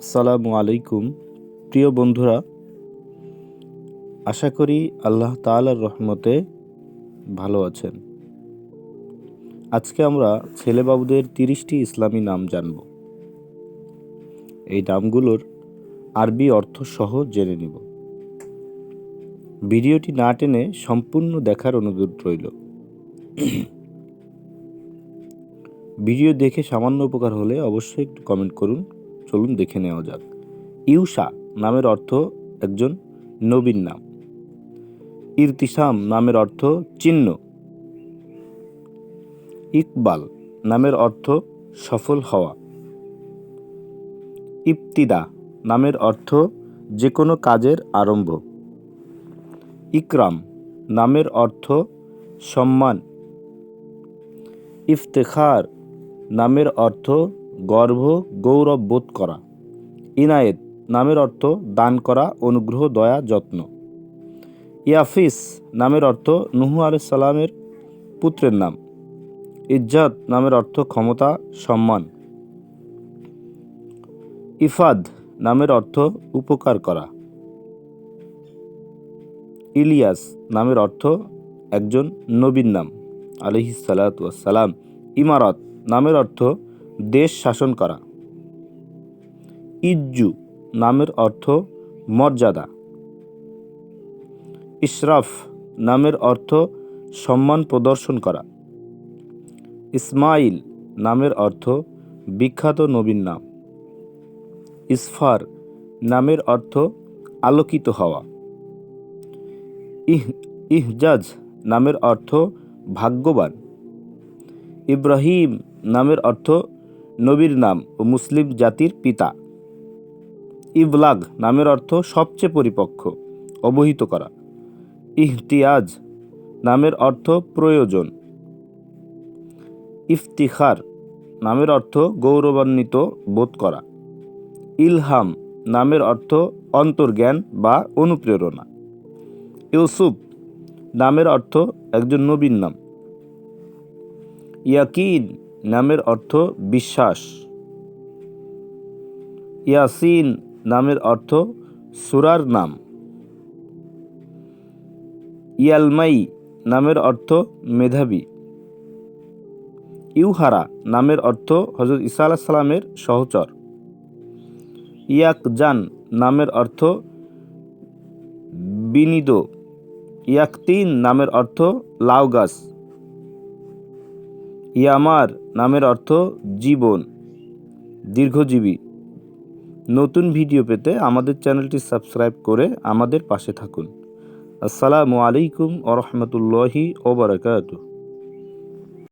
আসসালামু আলাইকুম। প্রিয় বন্ধুরা, আশা করি আল্লাহ তাআলার রহমতে ভালো আছেন। আজকে আমরা ছেলেবাবুদের তিরিশটি ইসলামী নাম জানব। এই নামগুলোর আরবি অর্থ সহ জেনে নিব। ভিডিওটি না টেনে সম্পূর্ণ দেখার অনুরোধ রইল। ভিডিও দেখে সামান্য উপকার হলে অবশ্যই একটু কমেন্ট করুন। চলুন দেখে নেওয়া যাক। ইউসা নামের অর্থ একজন নবীন নাম। ইরতিসাম নামের অর্থ চিহ্ন। ইকবাল নামের অর্থ সফল হওয়া। ইফতিদা নামের অর্থ যে কোনো কাজের আরম্ভ। ইকরাম নামের অর্থ সম্মান। ইফতেখার নামের অর্থ গর্ব গৌরব বোধ করা। ইনায়েত নামের অর্থ দান করা, অনুগ্রহ, দয়া, যত্ন। ইয়াফিস নামের অর্থ নুহু সালামের পুত্রের নাম। ইজ্জত নামের অর্থ ক্ষমতা, সম্মান। ইফাদ নামের অর্থ উপকার করা। ইলিয়াস নামের অর্থ একজন নবীন নাম আলহি সালাম। ইমারত নামের অর্থ দেশ শাসন করা। ইজ্জু নামের অর্থ মর্যাদা। ইশরাফ নামের অর্থ সম্মান প্রদর্শন করা। ইসমাইল নামের অর্থ বিখ্যাত নবীন নাম। ইসফার নামের অর্থ আলোকিত হওয়া। ইহ, ইহজাজ নামের অর্থ ভাগ্যবান। ইব্রাহিম নামের অর্থ নবীর নাম ও মুসলিম জাতির পিতা। ইবলাগ নামের অর্থ সবচেয়ে পরিপক্ক, অবহিত করা। ইহতিয়াজ নামের অর্থ প্রয়োজন। ইফতিখার নামের অর্থ গৌরবান্বিত বোধ করা। ইলহাম নামের অর্থ অন্তর্জ্ঞান বা অনুপ্রেরণা। ইউসুফ নামের অর্থ একজন নবীন নাম। ইয়াকিন নামের অর্থ বিশ্বাস। ইয়াসিন নামের অর্থ সুরার নাম। ইয়ালমাই নামের অর্থ মেধাবী। ইউহারা নামের অর্থ হজরত ইসা আলাহ সালামের সহচর। ইয়াকজান নামের অর্থ বিনিদ ইয়াকতিন নামের অর্থ লাউ গাছ। ইয়ামার নামের অর্থ জীবন, দীর্ঘজীবী। নতুন ভিডিও পেতে আমাদের চ্যানেলটি সাবস্ক্রাইব করে আমাদের পাশে থাকুন। আসসালামু আলাইকুম ওরহমতুল্লাহি ওবরাকাতু